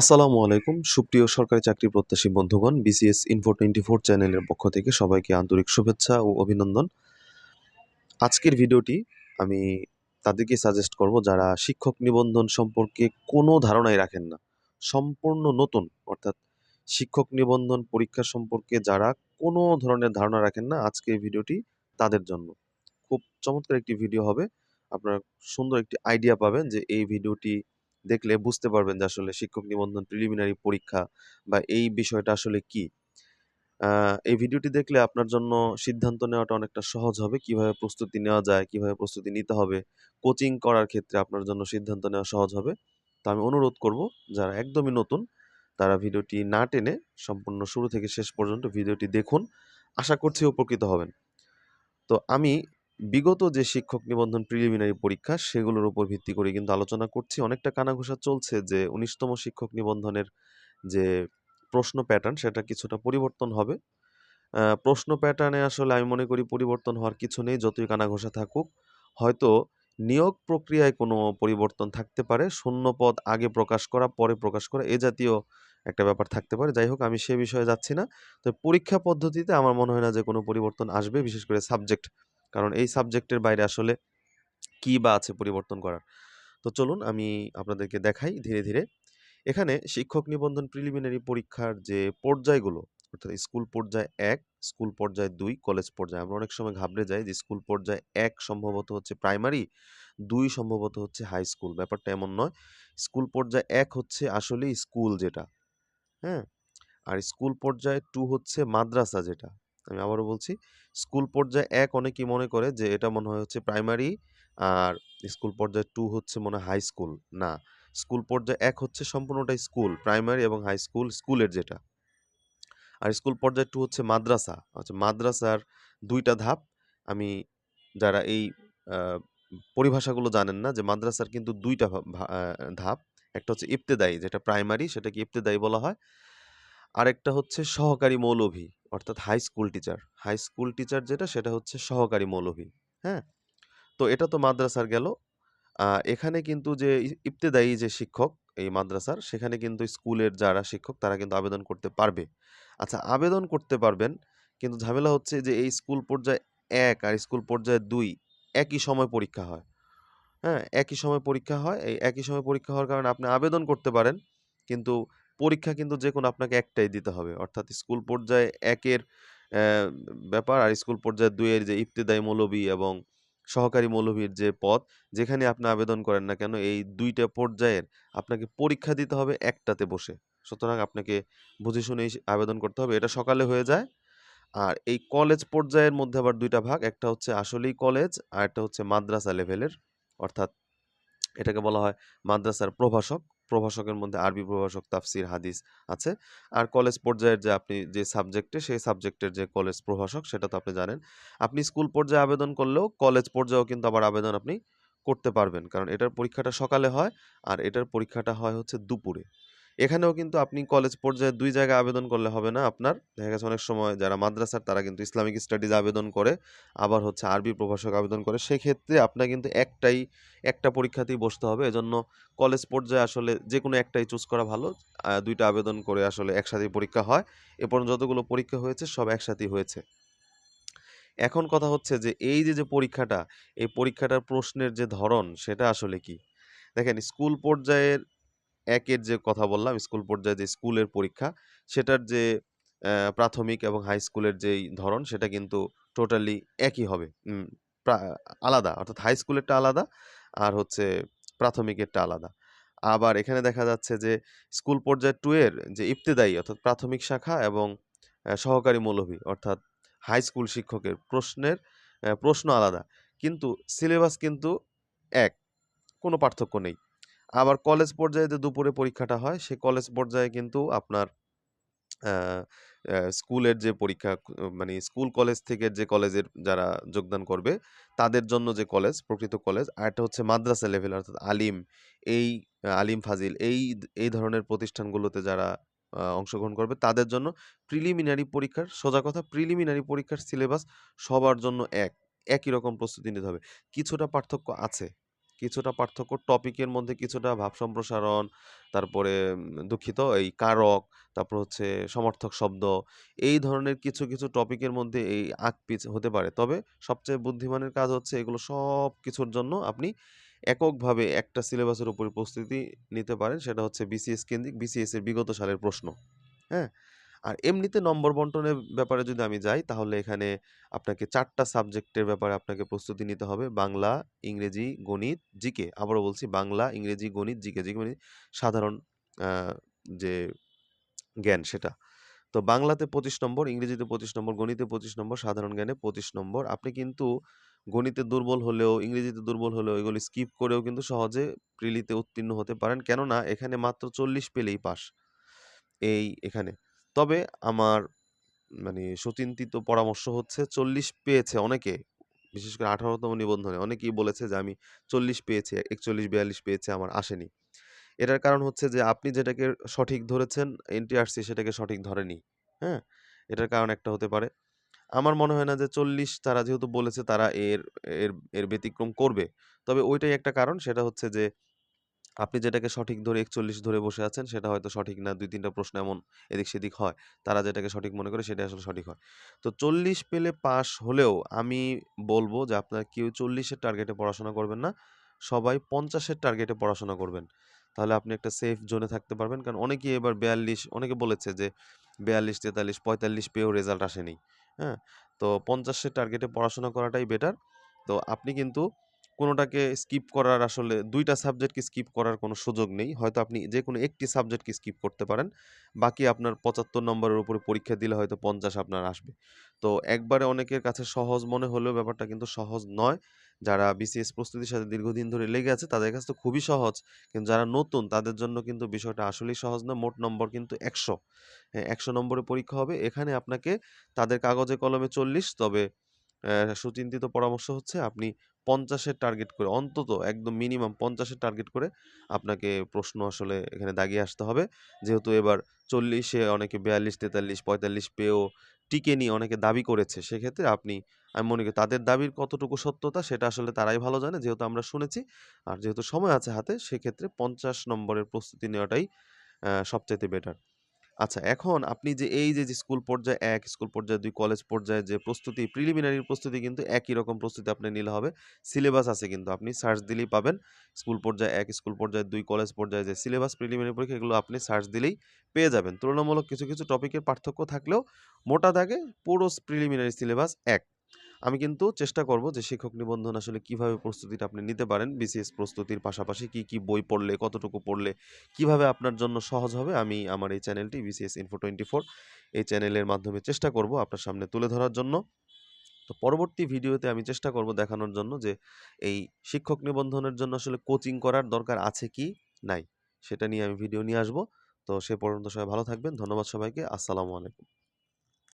আসসালামু আলাইকুম। সুপ্রিয় সরকারি চাকরি প্রত্যাশী বন্ধুগণ বিসিএস ইনফো টোয়েন্টি ফোর চ্যানেলের পক্ষ থেকে সবাইকে আন্তরিক শুভেচ্ছা ও অভিনন্দন। আজকের ভিডিওটি আমি তাদেরকে সাজেস্ট করব যারা শিক্ষক নিবন্ধন সম্পর্কে কোনো ধারণাই রাখেন না। সম্পূর্ণ নতুন, অর্থাৎ শিক্ষক নিবন্ধন পরীক্ষা সম্পর্কে যারা কোনো ধরনের ধারণা রাখেন না, আজকের ভিডিওটি তাদের জন্য। খুব চমৎকার একটি ভিডিও হবে। আপনারা সুন্দর একটি আইডিয়া পাবেন যে এই ভিডিওটি দেখলে বুঝতে পারবেন যে আসলে শিক্ষক নিবন্ধন প্রিলিমিনারি পরীক্ষা বা এই বিষয়টা আসলে কি। এই ভিডিওটি দেখলে আপনার জন্য সিদ্ধান্ত নেওয়াটা অনেকটা সহজ হবে। কীভাবে প্রস্তুতি নেওয়া যায়, কীভাবে প্রস্তুতি নিতে হবে কোচিং করার ক্ষেত্রে আপনার জন্য সিদ্ধান্ত নেওয়া সহজ হবে। তো আমি অনুরোধ করব, যারা একদমই নতুন, তারা ভিডিওটি না টেনে সম্পূর্ণ শুরু থেকে শেষ পর্যন্ত ভিডিওটি দেখুন। আশা করছি উপকৃত হবেন। তো আমি বিগত যে শিক্ষক নিবন্ধন প্রিলিমিনারি পরীক্ষা, সেগুলোর উপর ভিত্তি করে কিন্তু আলোচনা করছি। অনেকটা কানাঘোষা চলছে যে উনিশতম শিক্ষক নিবন্ধনের যে প্রশ্ন প্যাটার্ন সেটা কিছুটা পরিবর্তন হবে। প্রশ্ন প্যাটার্নে আসলে আমি মনে করি পরিবর্তন হওয়ার কিছু নেই, যতই কানাঘোষা থাকুক। হয়তো নিয়োগ প্রক্রিয়ায় কোনো পরিবর্তন থাকতে পারে, শূন্য পদ আগে প্রকাশ করা, পরে প্রকাশ করা, এ জাতীয় একটা ব্যাপার থাকতে পারে। যাই হোক, আমি সে বিষয়ে যাচ্ছি না। তো পরীক্ষা পদ্ধতিতে আমার মনে হয় না যে কোনো পরিবর্তন আসবে, বিশেষ করে সাবজেক্ট কারণ এই সাবজেক্টের বাইরে আসলে কি বা আছে পরিবর্তন করার। তো চলুন আমি আপনাদেরকে দেখাই ধীরে ধীরে। এখানে শিক্ষক নিবন্ধন প্রিলিমিনারি পরীক্ষার যে পর্যায়গুলো, অর্থাৎ স্কুল পর্যায় এক, স্কুল পর্যায় দুই, কলেজ পর্যায়ে, আমরা অনেক সময় ঘাবড়ে যাই যে স্কুল পর্যায় এক সম্ভবত হচ্ছে প্রাইমারি দুই সম্ভবত হচ্ছে হাই স্কুল ব্যাপারটা এমন নয়, স্কুল পর্যায় এক হচ্ছে আসলে স্কুল যেটা হ্যাঁ? আর স্কুল পর্যায়ে টু হচ্ছে মাদ্রাসা যেটা। আমি আবারও বলছি, স্কুল পর্যায়ে এক অনেকেই মনে করে যে এটা মনে হয় হচ্ছে প্রাইমারি আর স্কুল পর্যায়ে টু হচ্ছে মনে হাই স্কুল। না, স্কুল পর্যায়ে এক হচ্ছে সম্পূর্ণটাই স্কুল, প্রাইমারি এবং হাই স্কুল, স্কুলের যেটা। আর স্কুল পর্যায়ে টু হচ্ছে মাদ্রাসা আচ্ছা মাদ্রাসার দুইটা ধাপ। আমি যারা এই পরিভাষাগুলো জানেন না যে মাদ্রাসার কিন্তু দুইটা ধাপ। একটা হচ্ছে ইবতেদায়ী, যেটা প্রাইমারি, সেটাকে ইবতেদায়ী বলা হয়। আরেকটা হচ্ছে সহকারী মৌলভী, অর্থাৎ high school teacher high school teacher যেটা, সেটা হচ্ছে সহকারী মৌলভী হ্যাঁ? তো এটা তো মাদ্রাসার গেল। এখানে কিন্তু যে ই- ইবতেদায়ী যে শিক্ষক এই মাদ্রাসার, সেখানে কিন্তু স্কুলের যারা শিক্ষক, তারা কিন্তু আবেদন করতে পারবে। আচ্ছা আবেদন করতে পারবেন, কিন্তু ঝামেলা হচ্ছে যে এই স্কুল পর্যায়ে এক আর স্কুল পর্যায়ে দুই, একই সময় পরীক্ষা হয়। হ্যাঁ একই সময় পরীক্ষা হয়। এই একই সময় পরীক্ষা হওয়ার কারণে আপনি আবেদন করতে পারেন, কিন্তু পরীক্ষা কিন্তু যে কোনো আপনাকে একটাই দিতে হবে। অর্থাৎ স্কুল পর্যায়ে একের ব্যাপার আর স্কুল পর্যায়ে দুইয়ের যে ইবতেদায়ী মৌলবী এবং সহকারী মৌলভীর যে পদ, যেখানে আপনি আবেদন করেন না কেন, এই দুইটা পর্যায়ের আপনাকে পরীক্ষা দিতে হবে একটাতে বসে। সুতরাং আপনাকে বুঝে শুনেই আবেদন করতে হবে। এটা সকালে হয়ে যায়। আর এই কলেজ পর্যায়ের মধ্যে আবার দুইটা ভাগ, একটা হচ্ছে আসলেই কলেজ আর একটা হচ্ছে মাদ্রাসা লেভেলের। অর্থাৎ এটাকে বলা হয় মাদ্রাসার প্রভাষক। প্রভাষকের মধ্যে আরবি প্রভাষক তাফসির হাদিস আছে। আর কলেজ পর্যায়ের যে আপনি যে সাবজেক্টে সেই সাবজেক্টের যে কলেজ প্রভাষক, সেটা তো আপনি জানেন। আপনি স্কুল পর্যায়ে আবেদন করলেও কলেজ পর্যায়েও কিন্তু আবার আবেদন আপনি করতে পারবেন। কারণ এটার পরীক্ষাটা সকালে হয়, আর এটার পরীক্ষাটা হয় হচ্ছে দুপুরে। এখানেও কিন্তু আপনি কলেজ পর্যায়ে দুই জায়গায় আবেদন করলে হবে না আপনার। দেখা গেছে অনেক সময় যারা মাদ্রাসার তারা কিন্তু ইসলামিক স্টাডিজ আবেদন করে, আবার হচ্ছে আরবি প্রভাষক আবেদন করে। সেক্ষেত্রে আপনার কিন্তু একটাই, একটা পরীক্ষাতেই বসতে হবে। এজন্য কলেজ পর্যায়ে আসলে যে কোনো একটাই চুজ করা ভালো। দুইটা আবেদন করে আসলে একসাথেই পরীক্ষা হয়। এ পর্যন্ত যতগুলো পরীক্ষা হয়েছে সব একসাথেই হয়েছে। এখন কথা হচ্ছে যে, এই যে যে পরীক্ষাটা, এই পরীক্ষাটার প্রশ্নের যে ধরন, সেটা আসলে কি? দেখেন স্কুল পর্যায়ের একের যে কথা বললাম, স্কুল পর্যায়ে যে স্কুলের পরীক্ষা, সেটার যে প্রাথমিক এবং হাই স্কুলের যেই ধরন, সেটা কিন্তু টোটালি একই হবে। আলাদা। অর্থাৎ হাই স্কুলেরটা আলাদা আর হচ্ছে প্রাথমিকেরটা আলাদা। আবার এখানে দেখা যাচ্ছে যে, স্কুল পর্যায়ে টু এর যে ইবতেদায়ী, অর্থাৎ প্রাথমিক শাখা এবং সহকারী মৌলভী, অর্থাৎ হাই স্কুল শিক্ষকের প্রশ্নের প্রশ্ন আলাদা। কিন্তু সিলেবাস কিন্তু এক, কোনো পার্থক্য নেই। আবার কলেজ পর্যায়ে যে দুপুরে পরীক্ষাটা হয়, সে কলেজ পর্যায়ে কিন্তু আপনার স্কুলের যে পরীক্ষা মানে স্কুল কলেজ থেকে যে কলেজের যারা যোগদান করবে, তাদের জন্য যে কলেজ, প্রকৃত কলেজ, আর একটা হচ্ছে মাদ্রাসা লেভেল অর্থাৎ আলিম, এই আলিম ফাজিল, এই এই ধরনের প্রতিষ্ঠানগুলোতে যারা অংশগ্রহণ করবে, তাদের জন্য প্রিলিমিনারি পরীক্ষার, সোজা কথা প্রিলিমিনারি পরীক্ষার সিলেবাস সবার জন্য এক, একই রকম প্রস্তুতি নিতে হবে। কিছুটা পার্থক্য আছে। কিছুটা পার্থক্য টপিকের মধ্যে কিছুটা ভাব সম্প্রসারণ, তারপরে দুঃখিত এই কারক, তারপর হচ্ছে সমার্থক শব্দ এই ধরনের কিছু, কিছু টপিকের মধ্যে এই আগ-পিছ হতে পারে। তবে সবচেয়ে বুদ্ধিমানের কাজ হচ্ছে এগুলো সব কিছুর জন্য আপনি এককভাবে একটা সিলেবাসের উপরে প্রস্তুতি নিতে পারেন। সেটা হচ্ছে বিসিএস কেন্দ্রিক বিসিএস এর বিগত সালের প্রশ্ন। হ্যাঁ? আর এমনিতে নম্বর বন্টনের ব্যাপারে যদি আমি যাই তাহলে এখানে আপনাকে চারটা সাবজেক্টের ব্যাপারে আপনাকে প্রস্তুতি নিতে হবে। বাংলা, ইংরেজি, গণিত, জিকে। আবারও বলছি বাংলা, ইংরেজি, গণিত, জিকে। জিকে মানে সাধারণ যে জ্ঞান সেটা। তো বাংলাতে ২৫ নম্বর, ইংরেজিতে ২৫ নম্বর, গণিতে ২৫ নম্বর, সাধারণ জ্ঞানে ২৫ নম্বর। আপনি কিন্তু গণিতে দুর্বল হলেও, ইংরেজিতে দুর্বল হলেও এগুলি স্কিপ করেও কিন্তু সহজে প্রিলিতে উত্তীর্ণ হতে পারেন। কেননা এখানে মাত্র ৪০ পেলেই পাস। এই এখানে। তবে আমার মানে সুচিন্তিত পরামর্শ হচ্ছে ৪০ পেয়েছে অনেকে। বিশেষ করে ১৮ তম নিবন্ধনে অনেকেই বলেছে যে আমি ৪০ পেয়েছি, ৪১-৪২ পেয়েছি আমার আসেনি। এটার কারণ হচ্ছে যে আপনি যেটাকে সঠিক ধরেছেন এনটিআরসি সেটাকে সঠিক ধরেনি। হ্যাঁ? এটার কারণ একটা হতে পারে। আমার মনে হয় না যে ৪০ তারা যেহেতু বলেছে তারা এর এর এর ব্যতিক্রম করবে। তবে ওইটাই একটা কারণ সেটা হচ্ছে যে আপনি যেটাকে সঠিক ধরে ৪১ ধরে বসে আছেন সেটা হয়তো সঠিক না। ২-৩ টা প্রশ্ন এমন এদিক-সেদিক হয়। তারা যেটাকে সঠিক মনে করে সেটা আসলে সঠিক হয়। তো ৪০ পেলে পাস হলেও আমি বলব যে আপনার কেউ চল্লিশের টার্গেটে পড়াশোনা করবেন না। সবাই পঞ্চাশের টার্গেটে পড়াশোনা করবেন। তাহলে আপনি একটা সেফ জোনে থাকতে পারবেন। কারণ অনেকেই এবার ৪২ অনেকে বলেছে যে ৪২, ৪৩, ৪৫ পেয়েও রেজাল্ট আসেনি। হ্যাঁ? তো পঞ্চাশের টার্গেটে পড়াশোনা করাটাই বেটার। তো আপনি কিন্তু কোনোটাকে স্কিপ করার আসলে দুইটা সাবজেক্টকে স্কিপ করার কোনো সুযোগ নেই। হয়তো আপনি যে কোনো একটি সাবজেক্টকে স্কিপ করতে পারেন। বাকি আপনার ৭৫ নম্বরের উপরে পরীক্ষা দিলে হয়তো ৫০ আপনার আসবে। তো একবারে অনেকের কাছে সহজ মনে হলেও ব্যাপারটা কিন্তু সহজ নয়। যারা বিসিএস প্রস্তুতির সাথে দীর্ঘদিন ধরে লেগে আছে তাদের কাছে তো খুবই সহজ। কিন্তু যারা নতুন তাদের জন্য কিন্তু বিষয়টা আসলেই সহজ না। মোট নম্বর কিন্তু ১০০। হ্যাঁ, ১০০ নম্বরের পরীক্ষা হবে। এখানে আপনাকে তাদের কাগজে কলমে ৪০ তবে সুচিন্তিত পরামর্শ হচ্ছে আপনি পঞ্চাশের টার্গেট করে অন্তত একদম মিনিমাম পঞ্চাশের টার্গেট করে আপনাকে প্রশ্ন আসলে এখানে দাগিয়ে আসতে হবে। যেহেতু এবার ৪০ এ অনেকে ৪২, ৪৩, ৪৫ পেয়েও টিকে নিয়ে অনেকে দাবি করেছে। সেক্ষেত্রে আপনি আমি মনে করি তাদের দাবির কতটুকু সত্যতা সেটা আসলে তারাই ভালো জানে। যেহেতু আমরা শুনেছি। আর যেহেতু সময় আছে হাতে সেক্ষেত্রে ৫০ নম্বরের প্রস্তুতি নেওয়াটাই সবচাইতে বেটার। আচ্ছা এখন আপনি যে এই যে, যে স্কুল পর্যায়ে এক স্কুল পর্যায়ে দুই কলেজ পর্যায়ে যে প্রস্তুতি প্রিলিমিনারি প্রস্তুতি কিন্তু একই রকম প্রস্তুতি আপনি নিলে হবে। সিলেবাস আছে কিন্তু আপনি সার্চ দিলেই পাবেন। স্কুল পর্যায়ে এক স্কুল পর্যায়ে দুই কলেজ পর্যায়ে যে সিলেবাস প্রিলিমিনারি পরীক্ষা এগুলো আপনি সার্চ দিলেই পেয়ে যাবেন। তুলনামূলক কিছু, কিছু টপিকের পার্থক্য থাকলেও মোটা দাগে পুরো প্রিলিমিনারি সিলেবাস এক। আমি কিন্তু চেষ্টা করব যে শিক্ষক নিবন্ধন আসলে কীভাবে প্রস্তুতিটা আপনি নিতে পারেন। বিসিএস প্রস্তুতির পাশাপাশি কি, কি বই পড়লে, কতটুকু পড়লে কীভাবে আপনার জন্য সহজ হবে আমি আমার এই চ্যানেলটি বিসিএস ইনফো 24 এই চ্যানেলের মাধ্যমে চেষ্টা করব আপনার সামনে তুলে ধরার জন্য। তো পরবর্তী ভিডিওতে আমি চেষ্টা করব দেখানোর জন্য যে এই শিক্ষক নিবন্ধনের জন্য আসলে কোচিং করার দরকার আছে কি নাই। সেটা নিয়ে আমি ভিডিও নিয়ে আসব। তো সে পর্যন্ত সবাই ভালো থাকবেন। ধন্যবাদ সবাইকে। আসসালামু আলাইকুম।